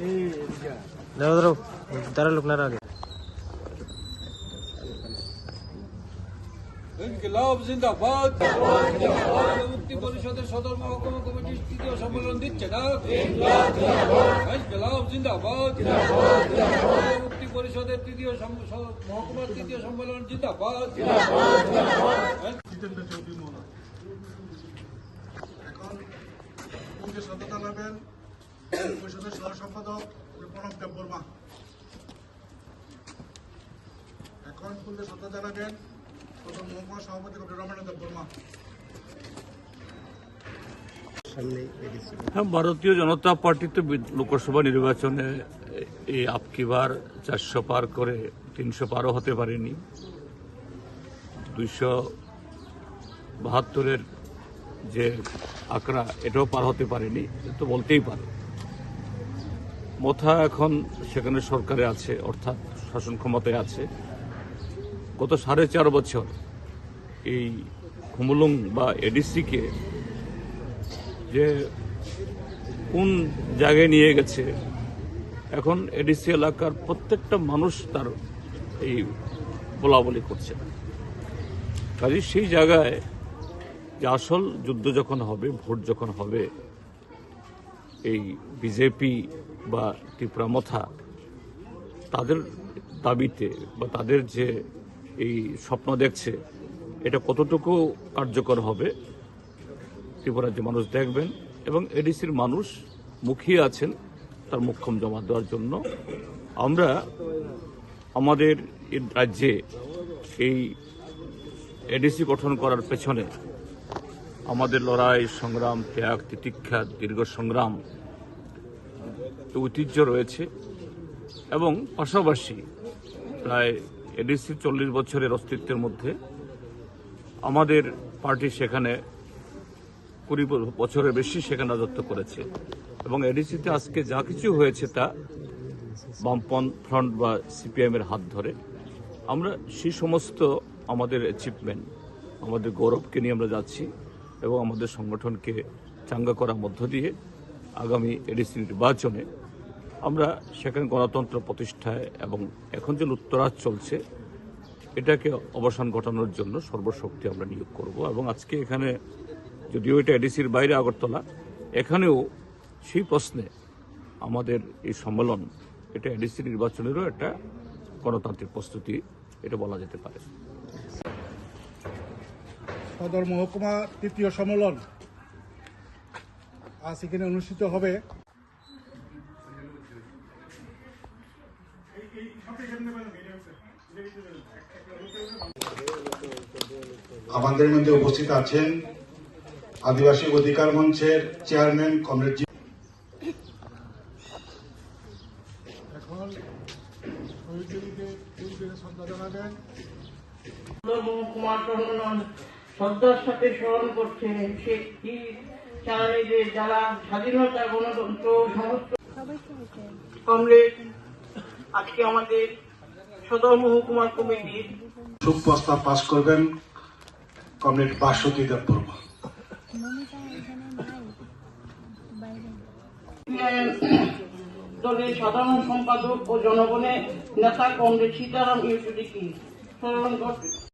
দাঁড়াও দাঁড়াও দাঁড়া লোক না আগে ইনকিলাব জিন্দাবাদ মুক্তি পরিষদের সদর মহকুমা কমিটির তৃতীয় সম্মেলন দিচ্ছে না ইনকিলাব জিন্দাবাদ মুক্তি পরিষদের তৃতীয় মহকুমার তৃতীয় সম্মেলন জিন্দাবাদ জিতেন্দ্র চৌধুরী মহোদয় এখন সততা নেবেন পরিষদের সহ সম্পাদক প্রণব দেব বর্মা। এখন পুজো সততা জানাবেন প্রথম মহকুমা সভাপতি হ্যাঁ ভারতীয় জনতা পার্টি তো লোকসভা নির্বাচনে এই আপকিবার চারশো পার করে তিনশো পারও হতে পারেনি। দুইশো বাহাত্তরের যে আঁকড়া এটাও পার হতে পারেনি তো বলতেই পারে। মথা এখন সেখানে সরকারে আছে, অর্থাৎ শাসন ক্ষমতায় আছে। গত সাড়ে চার বছর এই খুমুলুং বা এডিসিকে যে কোন জায়গায় নিয়ে গেছে, এখন এডিসি এলাকার প্রত্যেকটা মানুষ তার এই বলা বলি করছে। কাজে সেই জায়গায় যে আসল যুদ্ধ যখন হবে, ভোট যখন হবে এই বিজেপি বা ত্রিপুরামথা তাদের দাবিতে বা তাদের যে এই স্বপ্ন দেখছে, এটা কতটুকু কার্যকর হবে ত্রিপুরার যে মানুষ দেখবেন এবং এডিসির মানুষ মুখিয়ে আছেন তার মুখ্যম জমা দেওয়ার জন্য। আমরা আমাদের রাজ্যে এই এডিসি গঠন করার পেছনে আমাদের লড়াই, সংগ্রাম, ত্যাগ, তিতিক্ষা, দীর্ঘ সংগ্রাম ঐতিহ্য রয়েছে এবং পাশাপাশি প্রায় এডিসি চল্লিশ বছরের অস্তিত্বের মধ্যে আমাদের পার্টি সেখানে কুড়ি বছরের বেশি সেখানে রাজত্ব করেছে এবং এডিসিতে আজকে যা কিছু হয়েছে তা বামপন ফ্রন্ট বা সিপিএম এর হাত ধরে। আমরা সেই সমস্ত আমাদের অ্যাচিভমেন্ট আমাদের গৌরবকে নিয়ে আমরা যাচ্ছি। এবং আমাদের সংগঠনকে চাঙ্গা করার মধ্য দিয়ে আগামী এডিসি নির্বাচনে আমরা সেখানে গণতন্ত্র প্রতিষ্ঠায় এবং এখন যে লুত্তরাজ চলছে, এটাকে অবসান ঘটানোর জন্য সর্বশক্তি আমরা নিয়োগ করব। এবং আজকে এখানে যদিও এটা এডিসির বাইরে আগরতলা, এখানেও সেই প্রশ্নে আমাদের এই সম্মেলন, এটা এডিসি নির্বাচনেরও একটা গণতান্ত্রিক প্রস্তুতি, এটা বলা যেতে পারে। সদর মহকুমা তৃতীয় সম্মেলন আজ এখানে অনুষ্ঠিত হবে। আমাদের মধ্যে উপস্থিত আছেন আদিবাসী অধিকার মঞ্চের চেয়ারম্যান কমরেডজি এখন জানাবেন মহকুমার শ্রদ্ধার সাথে স্মরণ করছে সে কি? চালানিদের যারা স্বাধীনতা গণতন্ত্র সমস্ত কমরেড আজকে আমাদের সদর মহকুমার কমিটির শুভ প্রস্তাব পাশ করবেন কমরেড বাসতী দেব বর্মা দলের সাধারণ সম্পাদক ও জনগণের নেতা কমরেড সীতারাম ইউসুফি স্মরণ করতে